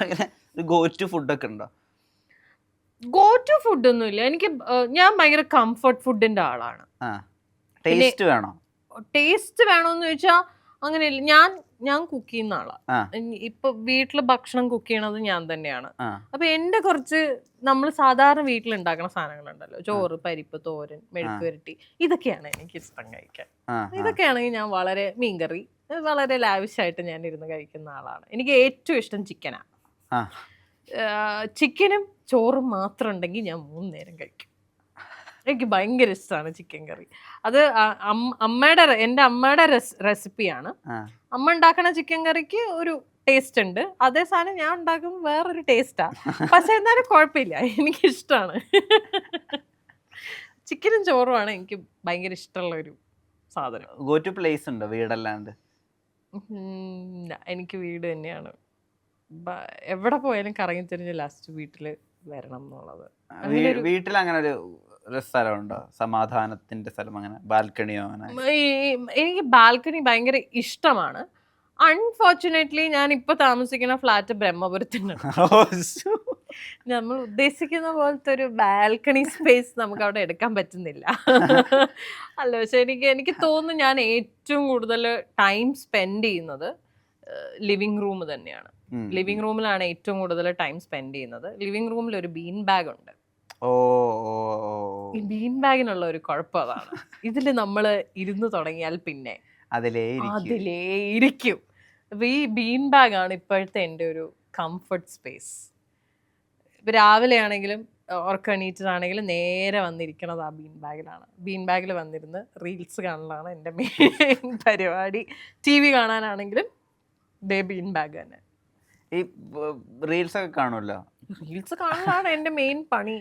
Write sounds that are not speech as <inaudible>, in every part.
അങ്ങനെ ഒരു go to ഫുഡൊക്കെ ഉണ്ടോ? ഗോ ടു ഫുഡ് ഒന്നുമില്ല. എനിക്ക് ഞാൻ ഭയങ്കര കംഫർട്ട് ഫുഡിന്റെ ആളാണ്. ടേസ്റ്റ് വേണോ? ടേസ്റ്റ് വേണോന്ന് ചോദിച്ചാൽ അങ്ങനെയില്ല. ഞാൻ ഞാൻ കുക്ക് ചെയ്യുന്ന ആളാ. ആ. ഇനി ഇപ്പൊ വീട്ടിൽ ഭക്ഷണം കുക്ക് ചെയ്യണത് ഞാൻ തന്നെയാണ്. അപ്പൊ എന്റെ കുറച്ച് നമ്മൾ സാധാരണ വീട്ടിൽ ഉണ്ടാക്കുന്ന സാധനങ്ങളുണ്ടല്ലോ ചോറ് പരിപ്പ് തോരൻ മെഴുക്ക് വരട്ടി. ഇതൊക്കെയാണ് എനിക്ക് ഇഷ്ടം കഴിക്കാൻ. ഇതൊക്കെയാണെങ്കിൽ ഞാൻ വളരെ മീൻകറി വളരെ ലാവിഷായിട്ട് ഞാൻ ഇരുന്ന് കഴിക്കുന്ന ആളാണ്. എനിക്ക് ഏറ്റവും ഇഷ്ടം ചിക്കനാണ് ചിക്കനും ചോറും മാത്രം ഉണ്ടെങ്കിൽ ഞാൻ മൂന്ന് നേരം കഴിക്കും. എനിക്ക് ഭയങ്കര ഇഷ്ടമാണ് ചിക്കൻ കറി. അത് അമ്മയുടെ എന്റെ അമ്മയുടെ റെസിപ്പിയാണ്. അമ്മ ഉണ്ടാക്കണ ചിക്കൻ കറിക്ക് ഒരു ടേസ്റ്റ് ഉണ്ട്. അതേ സാധനം ഞാൻ ഉണ്ടാക്കുമ്പോൾ വേറൊരു ടേസ്റ്റാ പക്ഷെ എന്നാലും കുഴപ്പമില്ല. എനിക്ക് ഇഷ്ടമാണ് ചിക്കനും ചോറുമാണ് എനിക്ക് ഭയങ്കര ഇഷ്ടമുള്ള ഒരു സാധനം. ഗോ ടു പ്ലേസ് ഉണ്ടോ വീടല്ലാണ്ട്? എനിക്ക് വീട് തന്നെയാണ്. എവിടെ പോയാലും കറങ്ങി തിരിഞ്ഞ് ലാസ്റ്റ് വീട്ടിൽ വരണം എന്നുള്ളത്. വീട്ടിൽ അങ്ങനെ ഒരു സ്ഥലമുണ്ടോ? സമാധാനത്തിന്റെ സ്ഥലം അങ്ങനെ ബാൽക്കണിയോ അങ്ങനെ? എനിക്ക് ബാൽക്കണി ഭയങ്കര ഇഷ്ടമാണ്. അൺഫോർച്ചുനേറ്റ്ലി ഞാൻ ഇപ്പൊ താമസിക്കുന്ന ഫ്ലാറ്റ് ബ്രഹ്മപുരത്തുണ്ട്. <laughs> നമ്മൾ ഉദ്ദേശിക്കുന്ന പോലത്തെ ഒരു ബാൽക്കണി സ്പേസ് നമുക്ക് അവിടെ എടുക്കാൻ പറ്റുന്നില്ല. <laughs> അല്ല പക്ഷെ എനിക്ക് എനിക്ക് തോന്നുന്നു ഞാൻ ഏറ്റവും കൂടുതൽ ടൈം സ്പെൻഡ് ചെയ്യുന്നത് ലിവിങ് റൂം തന്നെയാണ്. ഉം. ലിവിങ് റൂമിലാണ് ഏറ്റവും കൂടുതൽ ടൈം സ്പെൻഡ് ചെയ്യുന്നത്. ലിവിംഗ് റൂമിൽ ഒരു ബീൻ ബാഗ് ഉണ്ട്. ഓ ഈ ബീൻ ബാഗിനുള്ള ഒരു കുഴപ്പം അതാണ്. <laughs> ഇതിൽ നമ്മൾ ഇരുന്ന് തുടങ്ങിയാൽ പിന്നെ അതിലേ ഇരിക്കും. അതിലേ ഇരിക്കും. അപ്പൊ ഈ ബീൻ ബാഗ് ആണ് ഇപ്പോഴത്തെ എന്റെ ഒരു കംഫർട്ട് സ്പേസ് ഇപ്പൊ രാവിലെ ആണെങ്കിലും ഉറക്കണീറ്റാണെങ്കിലും നേരെ വന്നിരിക്കണത് ആ ബീൻ ബാഗിലാണ്. ബീൻ ബാഗിൽ വന്നിരുന്ന് റീൽസ് കാണലാണ് എന്റെ മെയിൻ <laughs> പരിപാടി. ടി വി കാണാനാണെങ്കിലും ദേ ബീൻ ബാഗ് തന്നെ. ഈ റീൽസ് ഒക്കെ കാണുമല്ലോ റീൽസ് കാണലാണ് എന്റെ മെയിൻ പണി.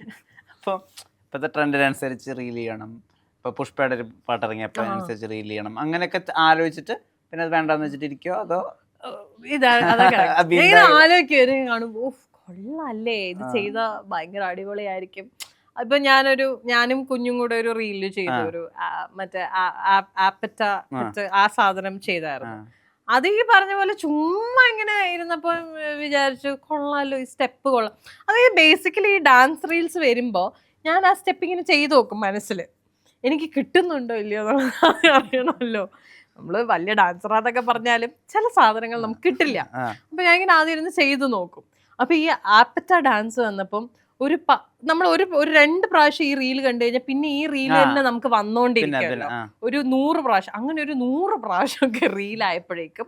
അപ്പോൾ ഇപ്പോഴത്തെ ട്രെൻഡിനനുസരിച്ച് റീൽ ചെയ്യണം. ഇപ്പോൾ പുഷ്പയുടെ ഒരു പാട്ട് ഇറങ്ങിയപ്പോൾ അതിനനുസരിച്ച് റീൽ ചെയ്യണം. അങ്ങനെയൊക്കെ ആലോചിച്ചിട്ട് പിന്നെ അത് വേണ്ടാന്ന് വെച്ചിട്ട് ഇരിക്കോ അതോ ഇതാണ് അതൊക്കെ ആ bean ഇങ്ങനെ ആലോചിക്കും കാണുമ്പോ "ഉഫ്, കൊള്ളാല്ലേ? ഇത് ചെയ്ത ഭയങ്കര അടിപൊളിയായിരിക്കും. ഇപ്പൊ ഞാനൊരു ഞാനും കുഞ്ഞും കൂടെ ഒരു റീൽ ചെയ്തു ഒരു മറ്റേ ആപ്പറ്റ ആ സാധനം ചെയ്തായിരുന്നു. അത് ഈ പറഞ്ഞ പോലെ ചുമ്മാ ഇങ്ങനെ ഇരുന്നപ്പോൾ വിചാരിച്ചു കൊള്ളാലോ ഈ സ്റ്റെപ്പ് കൊള്ളാം. അതായത് ബേസിക്കലി ഈ ഡാൻസ് റീൽസ് വരുമ്പോൾ ഞാൻ ആ സ്റ്റെപ്പ് ഇങ്ങനെ ചെയ്തു നോക്കും മനസ്സിൽ എനിക്ക് കിട്ടുന്നുണ്ടോ ഇല്ലയോ എന്നുള്ളത് <laughs> അറിയണമല്ലോ. നമ്മൾ വലിയ ഡാൻസർ ഡാൻസറാന്നൊക്കെ പറഞ്ഞാലും ചില സാധനങ്ങൾ നമുക്ക് കിട്ടില്ല. അപ്പൊ ഞാൻ ഇങ്ങനെ ആദ്യം ഇരുന്ന് ചെയ്തു നോക്കും. അപ്പൊ ഈ ആപ്പറ്റ ഡാൻസ് വന്നപ്പം ഒരു നമ്മൾ ഒരു ഒരു രണ്ട് പ്രാവശ്യം ഈ റീൽ കണ്ടു കഴിഞ്ഞാൽ പിന്നെ ഈ റീൽ ആ. തന്നെ നമുക്ക് ആ. ഒരു നൂറ് പ്രാവശ്യം അങ്ങനെ ഒരു നൂറ് പ്രാവശ്യമൊക്കെ റീലായപ്പോഴേക്കും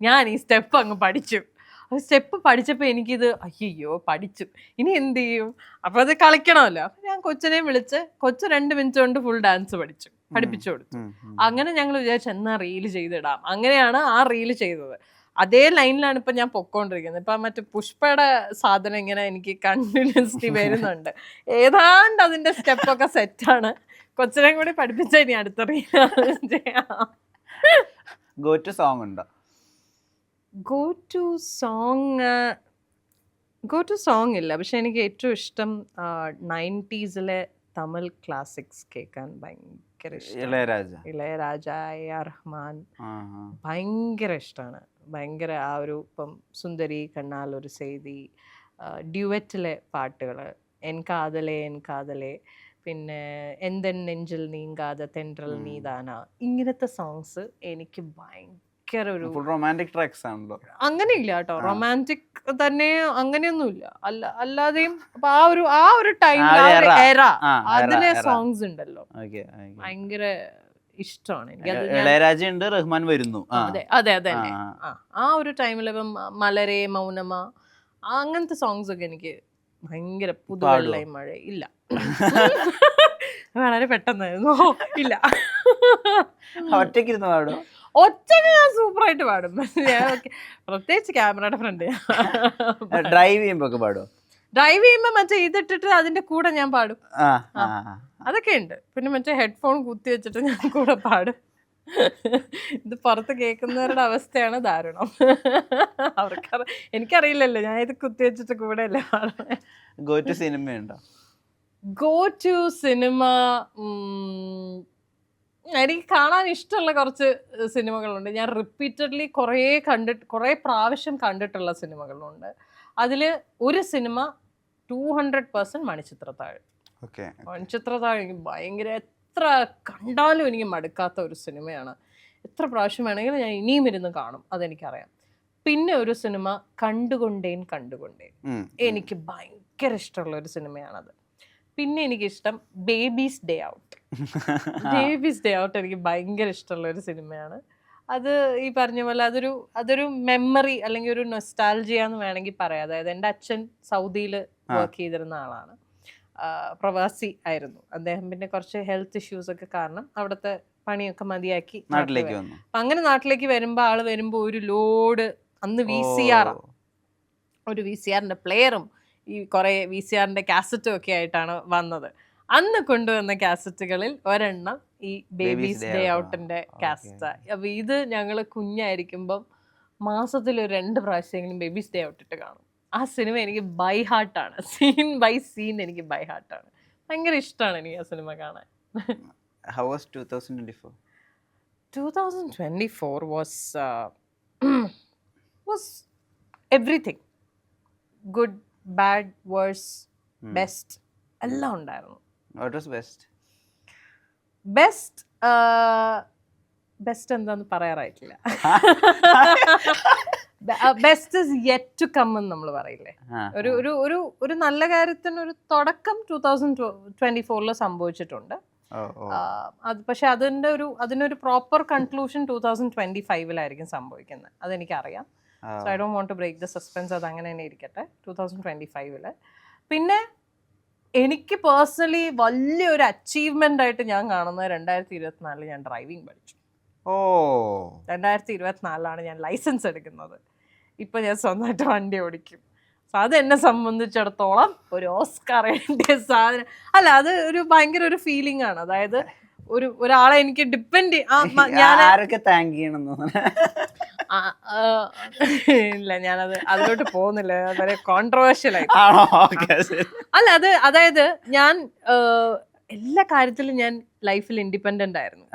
ഞാൻ ഈ സ്റ്റെപ്പ് അങ്ങ് പഠിച്ചു. സ്റ്റെപ്പ് പഠിച്ചപ്പോൾ എനിക്കിത് അയ്യോ പഠിച്ചു. ഇനി എന്ത് ചെയ്യും? അപ്പോൾ അത് കളിക്കണമല്ലോ. അപ്പം ഞാൻ കൊച്ചിനെ വിളിച്ച് കൊച്ചു രണ്ട് മിനിറ്റ് കൊണ്ട് ഫുൾ ഡാൻസ് പഠിച്ചു പഠിപ്പിച്ചു കൊടുത്തു. അങ്ങനെ ഞങ്ങൾ വിചാരിച്ചു എന്നാ റീൽ ചെയ്തിടാം. അങ്ങനെയാണ് ആ റീൽ ചെയ്തത്. അതേ ലൈനിലാണ് ഇപ്പൊ ഞാൻ പൊക്കോണ്ടിരിക്കുന്നത്. ഇപ്പൊ മറ്റേ പുഷ്പയുടെ സാധനം ഇങ്ങനെ എനിക്ക് കണ്ടിന്യൂസ്ലി വരുന്നുണ്ട്. ഏതാണ്ട് അതിന്റെ സ്റ്റെപ്പൊക്കെ സെറ്റാണ് കൊച്ചിനെ കൂടി പഠിപ്പിച്ച ഇനി അടുത്തറിയാം ഗോ ടു സോങ് ഉണ്ടോ? Go to song go to song ഇല്ല. പക്ഷെ എനിക്ക് ഏറ്റവും ഇഷ്ടം നയന്റീസിലെ തമിഴ് ക്ലാസിക്സ് കേൾക്കാൻ ഭയങ്കര ഇഷ്ടം Ilaiyaraaja. Ilaiyaraaja A R Rahman. ഭയങ്കര ഇഷ്ടമാണ്. ഭയങ്കര ആ ഒരു ഇപ്പം സുന്ദരി കണ്ണാൽ ഒരു സെയ്തി ഡ്യുവറ്റിലെ പാട്ടുകൾ എൻ കാതലേ എൻ കാതലേ. പിന്നെ എന്തെൻ നെഞ്ചിൽ നീങ്കാതെ തെൻട്രൽ. നീതാന ഇങ്ങനത്തെ സോങ്സ് എനിക്ക് ഭയങ്കര ഒരു റൊമാന്റിക് ട്രാക്സ് ആണല്ലോ. അങ്ങനെ ഇല്ല കേട്ടോ റൊമാന്റിക് തന്നെ അങ്ങനെയൊന്നുമില്ല. അല്ല അല്ലാതെയും അപ്പൊ ആ ഒരു ആ ഒരു ടൈം. എറ. അതിലെ. സോങ്സ് ഉണ്ടല്ലോ. ഭയങ്കര ഇഷ്ടമാണ്. എനിക്ക് ഇളയരാജ ഉണ്ട് റഹ്മാൻ വരുന്നു. അതെ അതെ അതെ. ആ, ഒരു ടൈമിൽ ഇപ്പം മലരെ മൗനമ അങ്ങനത്തെ സോങ്സ് ഒക്കെ എനിക്ക് ഭയങ്കര പുതുവെള്ളയും മഴ. ഇല്ല. <laughs> വളരെ പെട്ടെന്നായിരുന്നു. ഇല്ല. <laughs> ഒറ്റയ്ക്ക് ഇരുന്ന് പാടും ഒറ്റയ്ക്ക് ഞാൻ സൂപ്പറായിട്ട് പാടും. പ്രത്യേകിച്ച് ക്യാമറയുടെ ഫ്രണ്ട്. ഡ്രൈവ് ചെയ്യുമ്പോ ഒക്കെ പാടും ഡ്രൈവ് ചെയ്യുമ്പോ മറ്റേ ഇതിട്ടിട്ട് അതിന്റെ കൂടെ ഞാൻ പാടും. അതൊക്കെ ഉണ്ട് പിന്നെ മറ്റേ ഹെഡ്ഫോൺ കുത്തി വെച്ചിട്ട് ഞാൻ കൂടെ പാടും. ഇത് പുറത്ത് കേൾക്കുന്നവരുടെ അവസ്ഥയാണ് ദാരുണം. അവർക്ക് എനിക്കറിയില്ലല്ലോ ഞാൻ ഇത് കുത്തി വെച്ചിട്ട് കൂടെ അല്ലേ ഗോ ടു സിനിമ ഉണ്ടോ? ഗോ ടു സിനിമ എനിക്ക് കാണാൻ ഇഷ്ടമുള്ള കുറച്ച് സിനിമകളുണ്ട്. ഞാൻ റിപ്പീറ്റഡ്ലി കുറേ കണ്ടിട്ട് കുറേ പ്രാവശ്യം കണ്ടിട്ടുള്ള സിനിമകളുണ്ട്. അതിൽ ഒരു cinema two hundred percent Manichitrathazhu. എനിക്ക് ഭയങ്കര എത്ര കണ്ടാലും എനിക്ക് മടുക്കാത്ത ഒരു സിനിമയാണ്. എത്ര പ്രാവശ്യം വേണമെങ്കിലും ഞാൻ ഇനിയും ഇരുന്ന് കാണും അതെനിക്കറിയാം. പിന്നെ ഒരു സിനിമ കണ്ടുകൊണ്ടേൻ കണ്ടുകൊണ്ടേൻ. എനിക്ക് ഭയങ്കര ഇഷ്ടമുള്ള ഒരു സിനിമയാണത്. പിന്നെ എനിക്കിഷ്ടം babies day out. <laughs> Babies day out എനിക്ക് ഭയങ്കര ഇഷ്ടമുള്ള ഒരു സിനിമയാണ്. അത് ഈ പറഞ്ഞ പോലെ അതൊരു അതൊരു മെമ്മറി അല്ലെങ്കിൽ ഒരു നൊസ്റ്റാൾജിയ എന്ന് വേണമെങ്കിൽ പറയാം. അതായത് എന്റെ അച്ഛൻ സൗദിയിൽ വർക്ക് ചെയ്തിരുന്ന ആളാണ്. പ്രവാസി ആയിരുന്നു. അദ്ദേഹം പിന്നെ കുറച്ച് ഹെൽത്ത് ഇഷ്യൂസ് ഒക്കെ കാരണം അവിടുത്തെ പണിയൊക്കെ മതിയാക്കി നാട്ടിലേക്ക് വന്നു. അപ്പൊ അങ്ങനെ നാട്ടിലേക്ക് വരുമ്പോൾ ആൾ വരുമ്പോൾ ഒരു ലോഡ് അന്ന് വി സി ആർ ഒരു വി സി ആറിന്റെ പ്ലെയറും ഈ കുറെ വി സി ആറിന്റെ കാസറ്റും ഒക്കെ ആയിട്ടാണ് വന്നത്. അന്ന് കൊണ്ടുവന്ന കാസറ്റുകളിൽ ഒരെണ്ണം ഈ ബേബീസ് ഡേ ഔട്ടിന്റെ. കാസറ്റ് അപ്പൊ ഇത് ഞങ്ങൾ കുഞ്ഞായിരിക്കുമ്പം മാസത്തിൽ ഒരു രണ്ട് പ്രാവശ്യമെങ്കിലും ബേബീസ് ഡേ ഔട്ട് ഇട്ട് കാണും. ആ സിനിമ എനിക്ക് ബൈ ഹാർട്ടാണ് സീൻ ബൈ സീൻ എനിക്ക് ബൈ ഹാർട്ടാണ് ഭയങ്കര ഇഷ്ടമാണ് എനിക്ക് ആ സിനിമ കാണാൻ. How was 2024? 2024 twenty four was was everything good bad worse best എല്ലാം ഉണ്ടായിരുന്നു. Was best? ബെസ്റ്റ് ബെസ്റ്റ് എന്താന്ന് പറയാറായിട്ടില്ല. <laughs> Best is yet to come എന്ന് നമ്മൾ പറയില്ലേ? ഒരു ഒരു ഒരു ഒരു നല്ല കാര്യത്തിന് ഒരു തുടക്കം ടൂ തൗസൻഡ് ട്വന്റി ഫോറിൽ സംഭവിച്ചിട്ടുണ്ട്. അത് പക്ഷെ അതിന്റെ ഒരു അതിനൊരു proper conclusion two thousand twenty ഫൈവിലായിരിക്കും സംഭവിക്കുന്നത്. അതെനിക്കറിയാം. So I don't want to break the suspense അത് അങ്ങനെ തന്നെ ഇരിക്കട്ടെ. ടൂ തൗസൻഡ് ട്വന്റി ഫൈവിൽ പിന്നെ എനിക്ക് പേഴ്സണലി വലിയൊരു അച്ചീവ്മെന്റ് ആയിട്ട് ഞാൻ കാണുന്നത് രണ്ടായിരത്തി ഇരുപത്തിനാലിൽ ഞാൻ ഡ്രൈവിംഗ് പഠിച്ചു. ഓ. രണ്ടായിരത്തി ഇരുപത്തിനാലിലാണ് ഞാൻ ലൈസൻസ് എടുക്കുന്നത്. ഇപ്പൊ ഞാൻ സ്വന്തമായിട്ട് വണ്ടി ഓടിക്കും. അത് എന്നെ സംബന്ധിച്ചിടത്തോളം ഒരു ഓസ്കാർ വേണ്ടിയ സാധനം. അല്ല അത് ഒരു ഭയങ്കര ഒരു ഫീലിംഗ് ആണ്. അതായത് ഒരു ഒരാളെ എനിക്ക് ഡിപ്പെൻഡ് <laughs> ഞാൻ ആരൊക്കെ താങ്ക് ചെയ്യണം ഇല്ല ഞാനത് അതിലോട്ട് പോകുന്നില്ല. വളരെ കോൺട്രവേഴ്ഷ്യൽ ആയി. അല്ല അത് അതായത് ഞാൻ എല്ലാ കാര്യത്തിലും ഞാൻ ലൈഫിൽ ഇൻഡിപെൻഡന്റ് ആയിരുന്നു.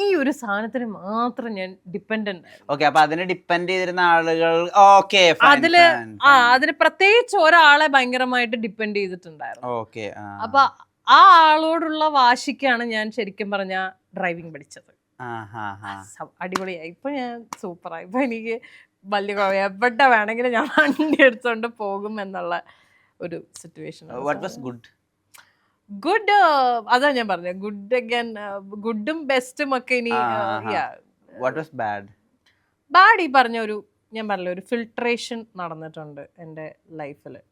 ഈ ഒരു സാധനത്തിന് മാത്രം ഞാൻ ഡിപെൻഡന്റ് ആയിരുന്നു. ഓക്കെ അപ്പൊ അതിനെ ഡിപെൻഡ് ചെയ്തിരുന്ന ആളുകൾ ഓക്കെ അതിൽ ആ അതിന് പ്രത്യേകിച്ച് ഒരാളെ ഭയങ്കരമായിട്ട് ഡിപെൻഡ് ചെയ്തിട്ടുണ്ടായിരുന്നു. ഓക്കെ അപ്പൊ ആ ആളോടുള്ള വാശിക്കാണ് ഞാൻ ശരിക്കും പറഞ്ഞ ഡ്രൈവിംഗ് പഠിച്ചത്. അടിപൊളിയായി. ഇപ്പൊ ഞാൻ സൂപ്പറായി ഇപ്പൊ എനിക്ക് വലിയ എവിടെ വേണമെങ്കിലും ഞാൻ വണ്ടി എടുത്തോണ്ട് പോകും എന്നുള്ള ഒരു situation what was good good അതാ ഞാൻ പറഞ്ഞത് ഗുഡ് അഗൈൻ ഗുഡും ബെസ്റ്റും ഒക്കെ ഇനി. വാട്ട് വാസ് ബാഡ് ബാഡ് ഈ പറഞ്ഞ ഒരു ഞാൻ പറഞ്ഞ ഒരു ഫിൽട്രേഷൻ നടന്നിട്ടുണ്ട് എന്റെ ലൈഫിൽ